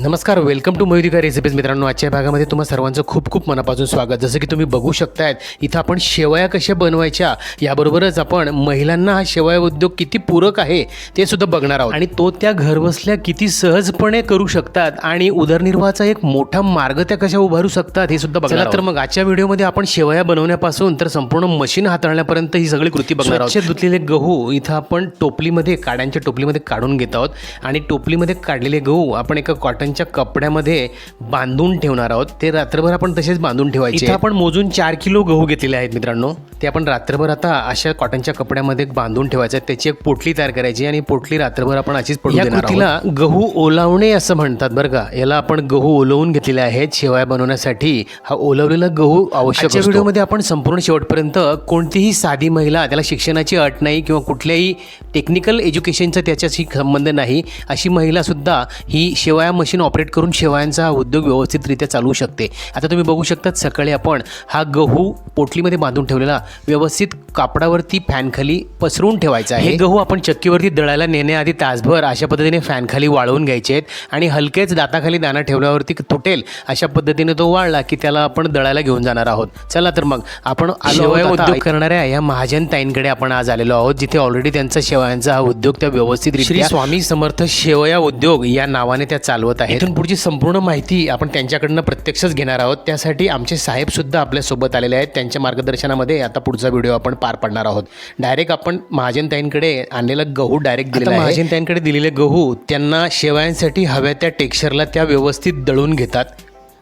नमस्कार welcome to Mayurika recipes मित्रांनो आजच्या भागामध्ये तुम्हा सर्वांचं खूप खूप मनापासून स्वागत. जसं की तुम्ही बघू शकतायत इथं आपण शेवया कशा बनवायच्या याबरोबरच आपण महिलांना हा शेवया उद्योग किती पूरक आहे ते सुद्धा बघणार आहोत. आणि तो त्या घरबसल्या किती सहजपणे करू शकतात आणि उदरनिर्वाहाचा एक मोठा मार्ग त्या कशा उभारू शकतात हे सुद्धा बघणार तर मग आजच्या व्हिडिओमध्ये आपण शेवया बनवण्यापासून तर संपूर्ण मशीन हाताळण्यापर्यंत ही सगळी कृती बघणार आहोत. धुतलेले गहू इथं आपण टोपलीमध्ये काड्यांच्या टोपलीमध्ये काढून घेत आहोत. आणि टोपलीमध्ये काढलेले गहू आपण एका कॉटनच्या कपड्यामध्ये बांधून ठेवणार आहोत. ते रात्रभर आपण तसेच बांधून ठेवायचे आपण मोजून चार किलो गहू घेतलेले आहेत मित्रांनो. ते आपण रात्रभर आता अशा कॉटनच्या कपड्यामध्ये बांधून ठेवायचं त्याची एक पोटली तयार करायची आणि पोटली रात्रभर आपण अशीच कृतीला गहू ओलावणे असं म्हणतात बरं का. याला आपण गहू ओलवून घेतलेले आहेत. शेवया बनवण्यासाठी हा ओलवलेला गहू आवश्यक व्हिडिओमध्ये आपण संपूर्ण शेवटपर्यंत कोणतीही साधी महिला त्याला शिक्षणाची अट नाही किंवा कुठल्याही टेक्निकल एज्युकेशनचा त्याच्याशी संबंध नाही अशी महिला सुद्धा ही शेवया मशीन ऑपरेट करून शेवयांचा हा उद्योग व्यवस्थितरित्या चालू शकते. आता तुम्ही बघू शकतात सकाळी आपण हा गहू पोटलीमध्ये बांधून ठेवलेला व्यवस्थित कापडावरती फॅनखाली पसरून ठेवायचा आहे. हे गहू आपण चक्कीवरती दळायला नेण्याआधी तासभर अशा पद्धतीने फॅनखाली वाळवून घ्यायचे आहेत आणि हलकेच दाताखाली दाणा ठेवल्यावरती तुटेल अशा पद्धतीने तो वाळला की त्याला आपण दळायला घेऊन जाणार आहोत. चला तर मग आपण शेवया उद्योग करणाऱ्या या महाजन ताईंकडे आपण आज आलेलो आहोत जिथे ऑलरेडी त्यांचा शेवयांचा हा उद्योग त्या व्यवस्थित श्री स्वामी समर्थ शेवया उद्योग या नावाने त्या चालवत आहेत. इथून पुढची संपूर्ण माहिती आपण त्यांच्याकडनं प्रत्यक्षच घेणार आहोत. त्यासाठी आमचे साहेब सुद्धा आपल्यासोबत आलेले आहेत. त्यांच्या मार्गदर्शनामध्ये आता पुढचा व्हिडिओ आपण पार पाडणार आहोत. डायरेक्ट आपण महाजनताईंकडे आणलेला गहू डायरेक्ट दिलेला महाजनताईंकडे दिलेले गहू त्यांना शेवयांसाठी हव्या त्या टेक्स्चरला त्या व्यवस्थित दळून घेतात.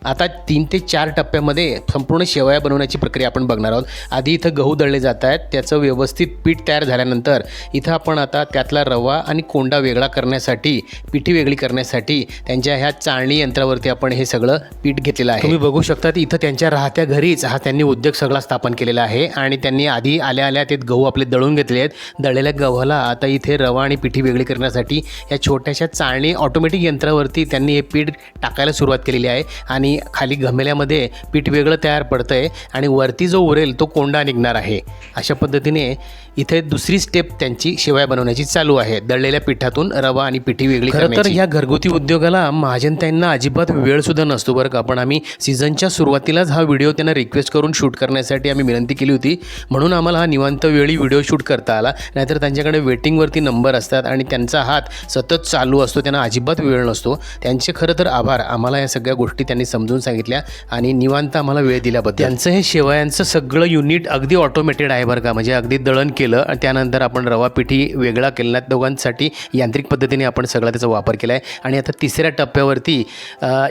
आता तीन ते चार टप्प्यामध्ये संपूर्ण शेवया बनवण्याची प्रक्रिया आपण बघणार आहोत. आधी इथं गहू दळले जात आहेत. त्याचं व्यवस्थित पीठ तयार झाल्यानंतर इथं आपण आता त्यातला रवा आणि कोंडा वेगळा करण्यासाठी पिठी वेगळी करण्यासाठी त्यांच्या ह्या चाळणी यंत्रावरती आपण हे सगळं पीठ घेतलेलं आहे. तुम्ही बघू शकता इथं त्यांच्या राहत्या घरीच हा त्यांनी उद्योग सगळा स्थापन केलेला आहे आणि त्यांनी आधी आल्या आल्या ते गहू आपले दळून घेतले आहेत. दळलेल्या गव्हाला आता इथे रवा आणि पिठी वेगळी करण्यासाठी या छोट्याशा चाळणी ऑटोमॅटिक यंत्रावरती त्यांनी हे पीठ टाकायला सुरुवात केलेली आहे आणि खाली घमेल्यामध्ये पीठ वेगळं तयार पडतं आहे आणि वरती जो उरेल तो कोंडा निघणार आहे. अशा पद्धतीने इथे दुसरी स्टेप त्यांची शेवया बनवण्याची चालू आहे. दळलेल्या पिठातून रवा आणि पिठी वेगळी खरं तर ह्या घरगुती उद्योगाला महाजनताईंना अजिबात वेळ सुद्धा नसतो बरं का. पण आम्ही सीझनच्या सुरुवातीलाच हा व्हिडिओ त्यांना रिक्वेस्ट करून शूट करण्यासाठी आम्ही विनंती केली होती. म्हणून आम्हाला हा निवांत वेळी व्हिडिओ शूट करता आला. नाहीतर त्यांच्याकडे वेटिंगवरती नंबर असतात आणि त्यांचा हात सतत चालू असतो. त्यांना अजिबात वेळ नसतो. त्यांचे खरं तर आभार. आम्हाला या सगळ्या गोष्टी त्यांनी समजून सांगितल्या आणि निवांत आम्हाला वेळ दिल्याबद्दल. त्यांचं हे शेवयांचं सगळं युनिट अगदी ऑटोमेटेड आहे बरं का. म्हणजे अगदी दळण केलं आणि त्यानंतर आपण रवा पिठी वेगळा केला दोघांसाठी यांत्रिक पद्धतीने आपण सगळा त्याचा वापर केला आहे. आणि आता तिसऱ्या टप्प्यावरती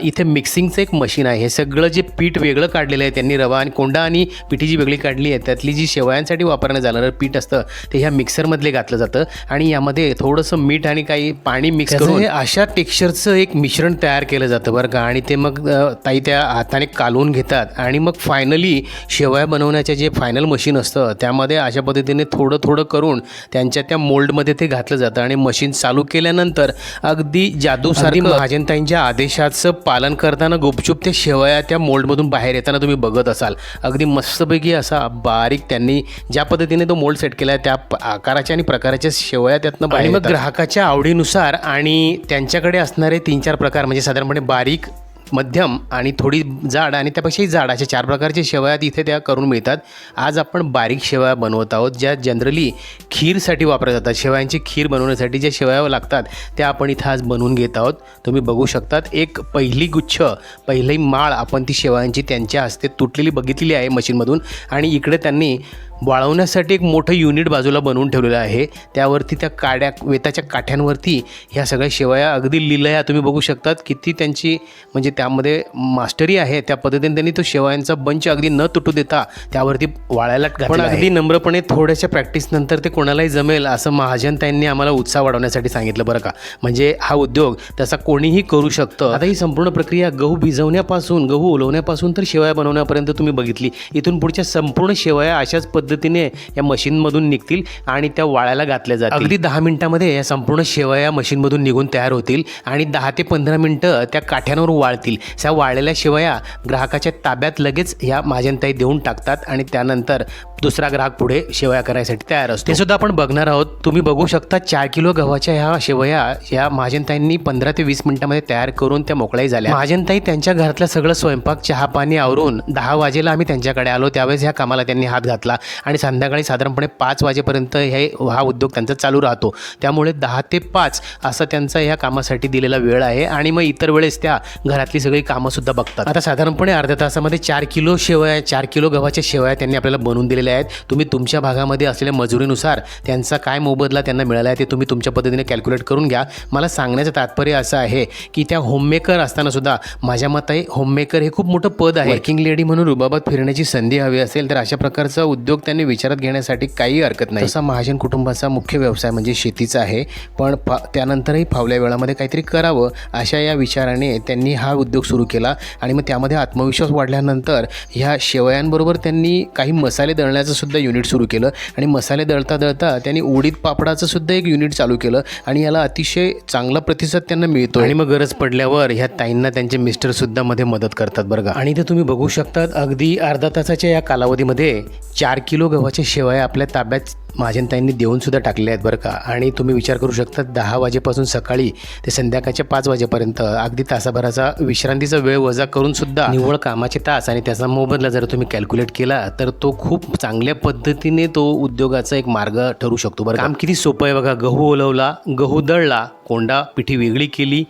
इथे मिक्सिंगचं एक मशीन आहे. हे सगळं जे पीठ वेगळं काढलेलं आहे त्यांनी रवा आणि कोंडा आणि पिठी जी वेगळी काढली आहे. त्यातली जी शेवयांसाठी वापरण्यात जाणारं पीठ असतं ते ह्या मिक्सरमधले घातलं जातं. आणि यामध्ये थोडंसं मीठ आणि काही पाणी मिक्स करून हे अशा टेक्स्चरचं एक मिश्रण तयार केलं जातं बरं का. आणि ते मग ताई त्या हाताने कालवून घेतात. आणि मग फायनली शेवया बनवण्याचे जे फायनल मशीन असतं त्यामध्ये अशा पद्धतीने थोडं थोडं करून त्यांच्या त्या मोल्डमध्ये ते घातलं जातं. आणि मशीन चालू केल्यानंतर अगदी जादूसारखी महाजनताईंच्या आदेशाचं पालन करताना गुपचूप त्या शेवया त्या मोल्डमधून बाहेर येताना तुम्ही बघत असाल. अगदी मस्तपैकी असा बारीक त्यांनी ज्या पद्धतीने तो मोल्ड सेट केला त्या आकाराच्या आणि प्रकाराच्या शेवया त्यातनं आणि मग ग्राहकाच्या आवडीनुसार आणि त्यांच्याकडे असणारे तीन चार प्रकार म्हणजे साधारणपणे बारीक मध्यम आणि थोडी जाड आणि त्यापेक्षाही जाड अशा चार प्रकारच्या शेवया तिथे त्या करून मिळतात. आज आपण बारीक शेवया बनवत आहोत ज्या जनरली खीरसाठी वापरल्या जातात. शेवयांची खीर बनवण्यासाठी ज्या शेवया लागतात त्या आपण इथं आज बनवून घेत आहोत. तुम्ही बघू शकतात एक पहिली गुच्छ पहिली माळ आपण ती शेवयांची त्यांच्या हस्ते तुटलेली बघितलेली आहे मशीनमधून. आणि इकडे त्यांनी वाळवण्यासाठी एक मोठं युनिट बाजूला बनवून ठेवलेलं आहे. त्यावरती त्या काड्या वेताच्या काठ्यांवरती ह्या सगळ्या शेवया अगदी लिलया तुम्ही बघू शकतात. किती त्यांची म्हणजे त्यामध्ये मास्टरी आहे त्या पद्धतीने त्यांनी तो शेवयांचा बंच अगदी न तुटू देता त्यावरती वाळायला पण अगदी नम्रपणे थोड्याशा प्रॅक्टिसनंतर ते कोणालाही जमेल असं महाजन त्यांनी आम्हाला उत्साह वाढवण्यासाठी सांगितलं बरं का. म्हणजे हा उद्योग तसा कोणीही करू शकतं. आता ही संपूर्ण प्रक्रिया गहू भिजवण्यापासून गहू ओलवण्यापासून तर शेवया बनवण्यापर्यंत तुम्ही बघितली. इथून पुढच्या संपूर्ण शेवया अशाच पद्धतीने या मशीनमधून निघतील आणि त्या वाळायला घातल्या जातील. अगदी दहा मिनिटामध्ये या संपूर्ण शेवया मशीनमधून निघून तयार होतील आणि दहा ते पंधरा मिनटं त्या काठ्यांवर वाळतील. असतील. ह्या वाळलेल्या शेवया ग्राहकाच्या ताब्यात लगेच ह्या महाजनताई देऊन टाकतात आणि त्यानंतर दुसरा ग्राहक पुढे शेवया करायसाठी तयार असतो. ते सुद्धा आपण बघणार आहोत. तुम्ही बघू शकता चार किलो गव्हाच्या ह्या शेवया या महाजनताईंनी पंधरा ते वीस मिनिटांमध्ये तयार करून त्या मोकळ्याही झाल्या. महाजनताई त्यांच्या घरातलं सगळं स्वयंपाक चहा पाणी आवरून दहा वाजेला आम्ही त्यांच्याकडे आलो. त्यावेळेस ह्या कामाला त्यांनी हात घातला आणि संध्याकाळी साधारणपणे पाच वाजेपर्यंत हे हा उद्योग त्यांचा चालू राहतो. त्यामुळे दहा ते पाच असा त्यांचा ह्या कामासाठी दिलेला वेळ आहे. आणि मग इतर वेळेस त्या घरातली सगळी कामंसुद्धा बघतात. आता साधारणपणे अर्ध्या तासामध्ये चार किलो शेवया चार किलो गव्हाच्या शेवया त्यांनी आपल्याला बनवून दिलेल्या आहेत. तुम्ही तुमच्या भागामध्ये असलेल्या मजुरीनुसार त्यांचा काय मोबदला त्यांना मिळाला आहे ते तुम्ही तुमच्या पद्धतीने कॅल्क्युलेट करून घ्या. मला सांगण्याचं तात्पर्य असं आहे की त्या होममेकर असताना सुद्धा माझ्या मते होममेकर हे खूप मोठं पद आहे. वर्किंग लेडी म्हणून रुबाबात फिरण्याची संधी हवी असेल तर अशा प्रकारचा उद्योग त्यांनी विचारात घेण्यासाठी काही हरकत नाही. तसा महाजन कुटुंबाचा मुख्य व्यवसाय म्हणजे शेतीचा आहे. पण फा त्यानंतरही फावल्या वेळामध्ये काहीतरी करावं अशा या विचाराने त्यांनी हा उद्योग सुरू केला आणि मग त्यामध्ये आत्मविश्वास वाढल्यानंतर ह्या शेवयांबरोबर त्यांनी काही मसाले दळण्याचं सुद्धा युनिट सुरू केलं. आणि मसाले दळता दळता त्यांनी उडीद पापडाचं सुद्धा एक युनिट चालू केलं आणि याला अतिशय चांगला प्रतिसाद त्यांना मिळतो आणि मग गरज पडल्यावर ह्या ताईंना त्यांचे मिस्टर सुद्धा मध्ये मदत करतात बरं का? आणि ते तुम्ही बघू शकतात अगदी अर्धा तासाच्या या कालावधीमध्ये चार किलो गव्हाच्या शेवया आपल्या ताब्यात महाजनताईंनी देऊनसुद्धा टाकले आहेत बरं का. आणि तुम्ही विचार करू शकता दहा वाजेपासून सकाळी ते संध्याकाळच्या पाच वाजेपर्यंत अगदी तासाभराचा विश्रांतीचा वेळ वजा करूनसुद्धा निव्वळ कामाचे तास आणि त्याचा मोबदला जर तुम्ही कॅल्क्युलेट केला तर तो खूप चांगल्या पद्धतीने तो उद्योगाचा एक मार्ग ठरू शकतो बरं काम किती सोपं आहे बघा गहू ओलवला गहू दळला कोंडा पिठी वेगळी केली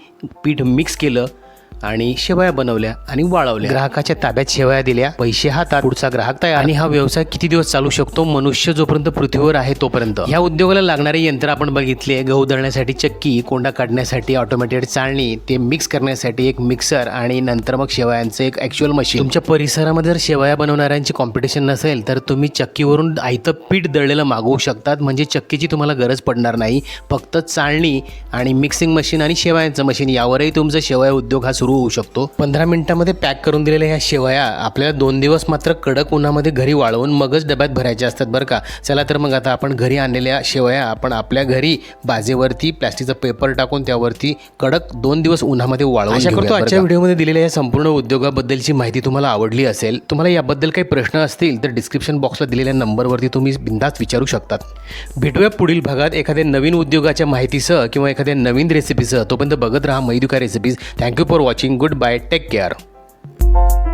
पीठ मिक्स केलं आणि शेवया बनवल्या आणि वाळवल्या. ग्राहकाच्या ताब्यात शेवया दिल्या. पैसे हातात. पुढचा ग्राहक तयार. आणि हा व्यवसाय किती दिवस चालू शकतो? मनुष्य जोपर्यंत पृथ्वीवर आहे तोपर्यंत. ह्या उद्योगाला लागणारे यंत्र आपण बघितले. गहू दळण्यासाठी चक्की कोंडा काढण्यासाठी ऑटोमॅटेड चाळणी ते मिक्स करण्यासाठी एक मिक्सर आणि नंतर मग शेवयांचं एक ॲक्च्युअल मशीन तुमच्या परिसरामध्ये जर शेवया बनवणाऱ्यांची कॉम्पिटिशन नसेल तर तुम्ही चक्कीवरून आयतं पीठ दळलेलं मागवू शकतात. म्हणजे चक्कीची तुम्हाला गरज पडणार नाही. फक्त चाळणी आणि मिक्सिंग मशीन आणि शेवयांचं मशीन यावरही तुमचा शेवया उद्योग हा सुरू होऊ शकतो. पंधरा मिनिटामध्ये पॅक करून दिलेल्या ह्या शेवया आपल्याला दोन दिवस मात्र कडक उन्हामध्ये घरी वाळवून मगच डब्यात भरायच्या असतात बरं का. चला तर मग आता आपण घरी आणलेल्या शेवया आपण आपल्या घरी बाजेवरती प्लास्टिकचा पेपर टाकून त्यावरती कडक दोन दिवस उन्हामध्ये वाळवून आशा करतो आजच्या व्हिडिओमध्ये दिलेल्या या संपूर्ण उद्योगाबद्दलची माहिती तुम्हाला आवडली असेल तुम्हाला याबद्दल काही प्रश्न असतील तर डिस्क्रिप्शन बॉक्सला दिलेल्या नंबरवरती तुम्ही बिंदास विचारू शकतात. भेटूया पुढील भागात एखाद्या नवीन उद्योगाच्या माहितीसह किंवा एखाद्या नवीन रेसिपीसह तोपर्यंत बघत राहा मैदुका recipes thank you for watching watching. Goodbye. Take care.